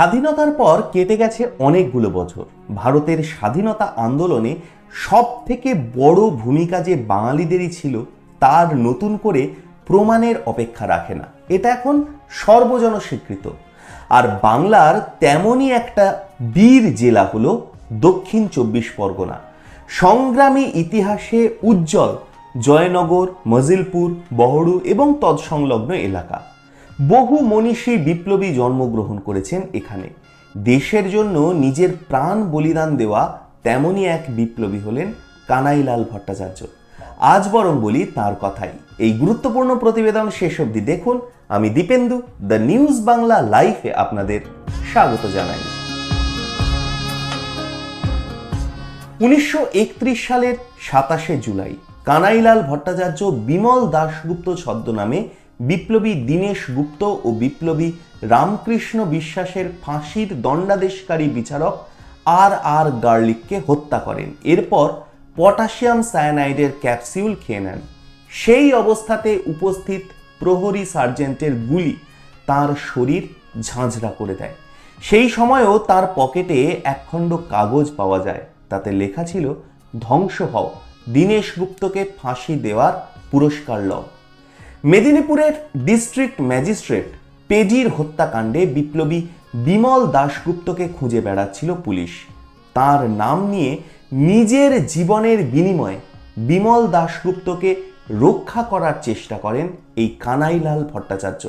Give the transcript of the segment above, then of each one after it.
স্বাধীনতার পর কেটে গেছে অনেকগুলো বছর। ভারতের স্বাধীনতা আন্দোলনে সব থেকে বড় ভূমিকা যে বাঙালিদেরই ছিল, তার নতুন করে প্রমাণের অপেক্ষা রাখে না। এটা এখন সর্বজন স্বীকৃত আর বাংলার তেমনই একটা বীর জেলা হলো দক্ষিণ চব্বিশ পরগনা। সংগ্রামী ইতিহাসে উজ্জ্বল জয়নগর, মজিলপুর, বহরু এবং তৎসংলগ্ন এলাকা। বহু মনীষী বিপ্লবী জন্মগ্রহণ করেছেন এখানে। দেশের জন্য নিজের প্রাণ বলিদান দেওয়া তেমনই এক বিপ্লবী হলেন কানাইলাল ভট্টাচার্য। আজ বরং বলি তার কথাই। এই গুরুত্বপূর্ণ প্রতিবেদন শেষ অবধি দেখুন। আমি দীপেন্দু, দ্য নিউজ বাংলা লাইফে আপনাদের স্বাগত জানাই। উনিশশো একত্রিশ সালের সাতাশে জুলাই কানাইলাল ভট্টাচার্য বিমল দাশগুপ্ত ছদ্মনামে বিপ্লবী দীনেশ গুপ্ত ও বিপ্লবী রামকৃষ্ণ বিশ্বাসের ফাঁসির দণ্ডাদেশকারী বিচারক আর আর গার্লিককে হত্যা করেন। এরপর পটাশিয়াম সায়ানাইডের ক্যাপসিউল খেয়ে নেন। সেই অবস্থাতে উপস্থিত প্রহরী সার্জেন্টের গুলি তার শরীর ঝাঁঝরা করে দেয়। সেই সময়ও তার পকেটে একখণ্ড কাগজ পাওয়া যায়। তাতে লেখা ছিল, ধ্বংস হও। দীনেশ গুপ্তকে ফাঁসি দেওয়ার পুরস্কার লও। মেদিনীপুরের ডিস্ট্রিক্ট ম্যাজিস্ট্রেট পেজির হত্যাকাণ্ডে বিপ্লবী বিমল দাশগুপ্তকে খুঁজে বেড়াচ্ছিল পুলিশ। তার নাম নিয়ে নিজের জীবনের বিনিময়ে বিমল দাশগুপ্তকে রক্ষা করার চেষ্টা করেন এই কানাইলাল ভট্টাচার্য।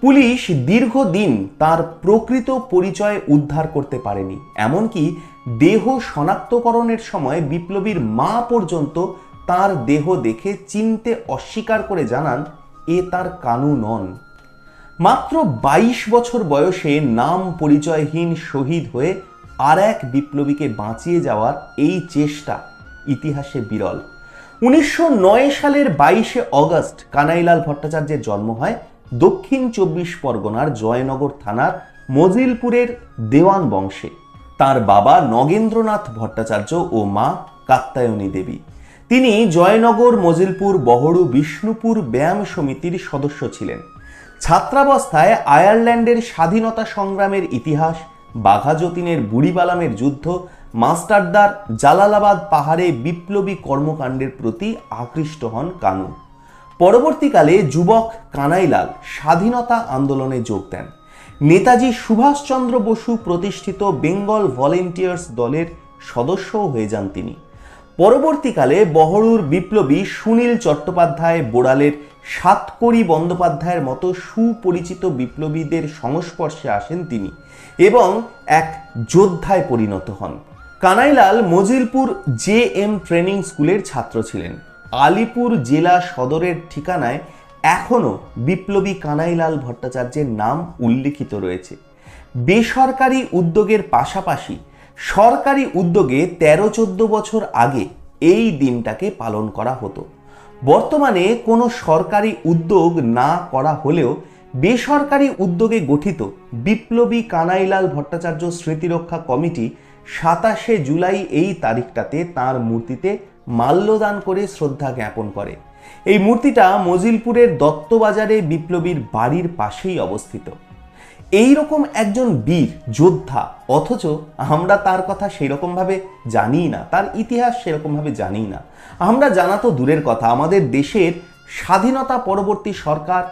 পুলিশ দীর্ঘদিন তার প্রকৃত পরিচয় উদ্ধার করতে পারেনি, এমনকি দেহ শনাক্তকরণের সময় বিপ্লবীর মা পর্যন্ত তার দেহ দেখে চিনতে অস্বীকার করে জানান, এ তার কানু নন মাত্র ২২ বছর বয়সে নাম পরিচয়হীন শহীদ হয়ে আর এক বিপ্লবীকে বাঁচিয়ে যাওয়ার এই চেষ্টা ইতিহাসে বিরল। উনিশশো সালের বাইশে অগস্ট কানাইলাল ভট্টাচার্যের জন্ম হয় দক্ষিণ চব্বিশ পরগনার জয়নগর থানার মজিলপুরের দেওয়ান বংশে। তার বাবা নগেন্দ্রনাথ ভট্টাচার্য ও মা কাত্তায়নী দেবী। তিনি জয়নগর, মজিলপুর, বহরু, বিষ্ণুপুর ব্যায়াম সমিতির সদস্য ছিলেন। ছাত্রাবস্থায় আয়ারল্যান্ডের স্বাধীনতা সংগ্রামের ইতিহাস, বাঘা যতীনের বুড়িবালামের যুদ্ধ, মাস্টারদার জালালাবাদ পাহাড়ে বিপ্লবী কর্মকাণ্ডের প্রতি আকৃষ্ট হন কানু। পরবর্তীকালে যুবক কানাইলাল স্বাধীনতা আন্দোলনে যোগ দেন। নেতাজি সুভাষচন্দ্র বসু প্রতিষ্ঠিত বেঙ্গল ভলেন্টিয়ার্স দলের সদস্যও হয়ে যান তিনি। পরবর্তীকালে বহরুর বিপ্লবী সুনীল চট্টোপাধ্যায় বোড়ালের সাতকড়ি বন্দ্যোপাধ্যায়ের মতো সুপরিচিত বিপ্লবীদের সংস্পর্শে আসেন তিনি এবং এক যোদ্ধায় পরিণত হন। Kanailal Majilpur J M training স্কুলের ছাত্র ছিলেন। আলিপুর জেলা সদরের ঠিকানায় এখনও বিপ্লবী কানাইলাল ভট্টাচার্যের নাম উল্লিখিত রয়েছে। বেসরকারি উদ্যোগের পাশাপাশি সরকারি উদ্যোগে তেরো চোদ্দ বছর আগে এই দিনটাকে পালন করা হতো। বর্তমানে কোনো সরকারি উদ্যোগ না করা হলেও বেসরকারি উদ্যোগে গঠিত বিপ্লবী কানাইলাল ভট্টাচার্য স্মৃতিরক্ষা কমিটি সাতাশে জুলাই এই তারিখটাতে তার মূর্তিতে মাল্যদান করে শ্রদ্ধা জ্ঞাপন করে। এই মূর্তিটা মজিলপুরের দত্তবাজারে বিপ্লবীর বাড়ির পাশেই অবস্থিত। এই রকম একজন বীর, যোদ্ধা, অথচ আমরা তার কথা সেরকমভাবে জানিই না, তার ইতিহাস সেরকমভাবে জানিই না। আমরা জানা তো দূরের কথা, আমাদের দেশের স্বাধীনতা পরবর্তী সরকার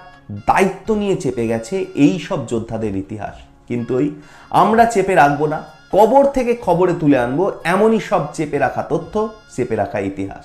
দায়িত্ব নিয়ে চেপে গেছে এই সব যোদ্ধাদের ইতিহাস। কিন্তু ওই আমরা চেপে রাখব না, কবর থেকে খবরে তুলে আনব, এমনই সব চেপে রাখা তথ্য, চেপে রাখা ইতিহাস।